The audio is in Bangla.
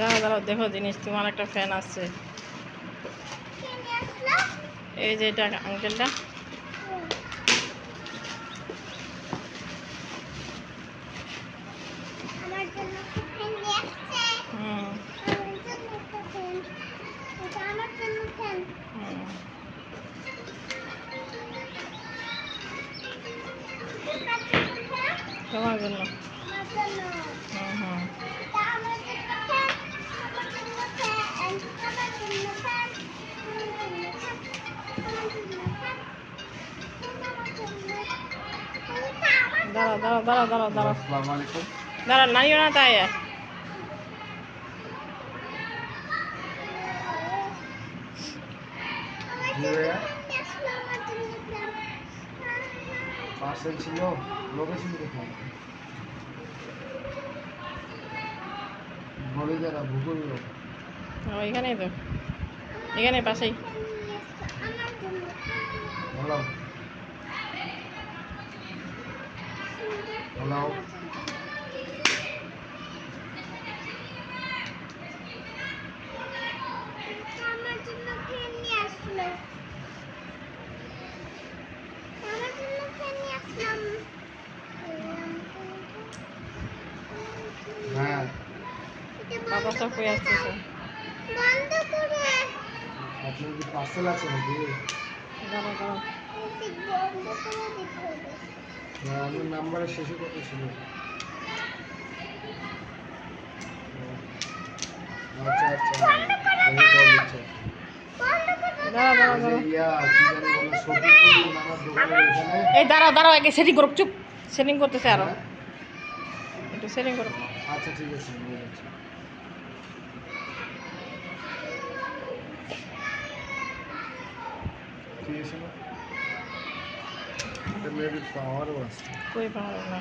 দাঁড়াও দাঁড়াও, দেখো জিনিস, তোমার একটা ফ্যান আসছে এই যে এটা আঙ্কেলটা আমার জন্য। একটা ফ্যান দাঁড়াও দাঁড়াও দাঁড়াও দাঁড়াও দাঁড়াও। আসসালামু আলাইকুম। দাঁড়াও নাইও না তাই? পার্সেল ছিল লোকেশন কোথায় বলে যারা ভূগোল এখানেই তো। এখানে পাশেই। আমার আসলাম হ্যাঁ। বাবা সব হয়ে। বন্ধ করে আপনার কি পার্সেল আছে নাকি? দাঁড়াও দাঁড়াও। বন্ধ করে দিতে হবে। হ্যাঁ, আপনার নাম্বারের শেষে কত ছিল? আচ্ছা আচ্ছা দাঁড়াও এই দাঁড়াও। আমার দাঁড়াও আগে সেটিং করো চুপ। সেটিং করতেছে আরও। হ্যাঁ? একটু সেটিং করো আচ্ছা ঠিক আছে ঠিক আছে না এটা মেবি